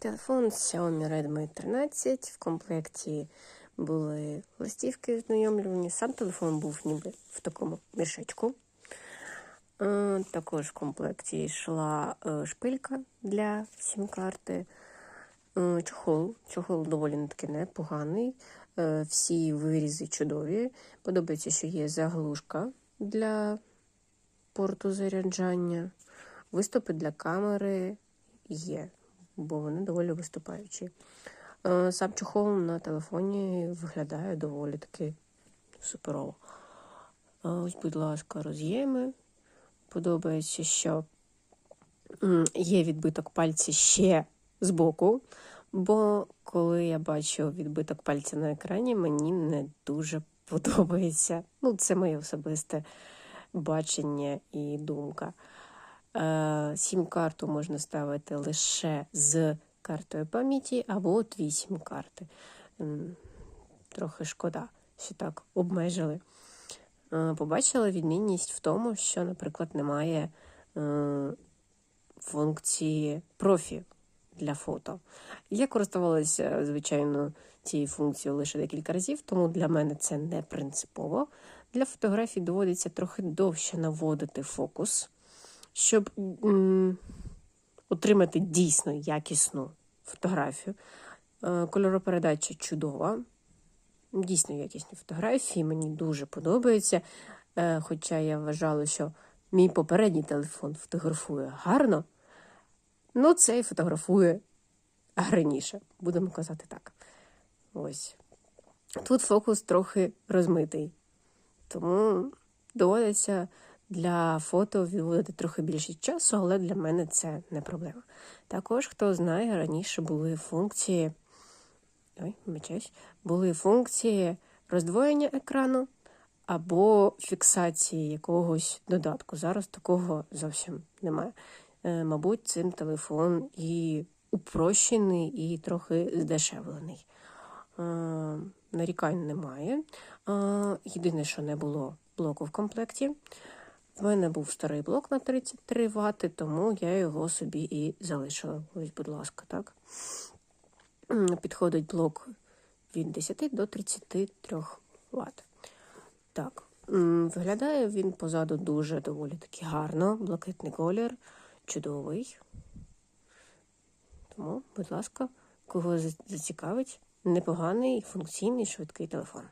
Телефон Xiaomi Redmi 13. В комплекті були листівки знайомлювані. Сам телефон був ніби в такому мішечку. Е, Також в комплекті йшла е, шпилька для сім-карти. Е, Чохол. Чохол доволі таки непоганий. Всі вирізи чудові. Подобається, що є заглушка для порту заряджання. Виступи для камери є, бо вони доволі виступаючі. Е, Сам чохол на телефоні виглядає доволі таки суперово. Е, Ось, будь ласка, роз'єми. Подобається, що є відбиток пальця ще збоку, бо коли я бачу відбиток пальця на екрані, мені не дуже подобається. Ну, це моє особисте бачення і думка. Е, Сім-карту можна ставити лише з картою пам'яті або дві сім-карти. Трохи шкода, що так обмежили. Е, Побачила відмінність в тому, що, наприклад, немає е, функції профі для фото. Я користувалася, звичайно, цією функцією лише декілька разів, тому для мене це не принципово. Для фотографій доводиться трохи довше наводити фокус, щоб м, отримати дійсно якісну фотографію. Е, Кольоропередача чудова. Дійсно якісні фотографії, мені дуже подобаються. Е, Хоча я вважала, що мій попередній телефон фотографує гарно, ну цей фотографує гарніше, будемо казати так. Ось. Тут фокус трохи розмитий, тому доводиться для фото відводити трохи більше часу, але для мене це не проблема. Також, хто знає, раніше були функції. Ой, вибачаюсь, були функції роздвоєння екрану або фіксації якогось додатку. Зараз такого зовсім немає. Е, Мабуть, цим телефон і упрощений, і трохи здешевлений. Е, Нарікань немає. Е, Єдине, що не було блоку в комплекті. В мене був старий блок на 33 Вт, тому я його собі і залишила. Ось, будь ласка, так. Підходить блок від 10 до 33 Вт. Так, виглядає він позаду дуже доволі таки гарно. Блакитний колір, чудовий. Тому, будь ласка, кого зацікавить непоганий, функційний, швидкий телефон.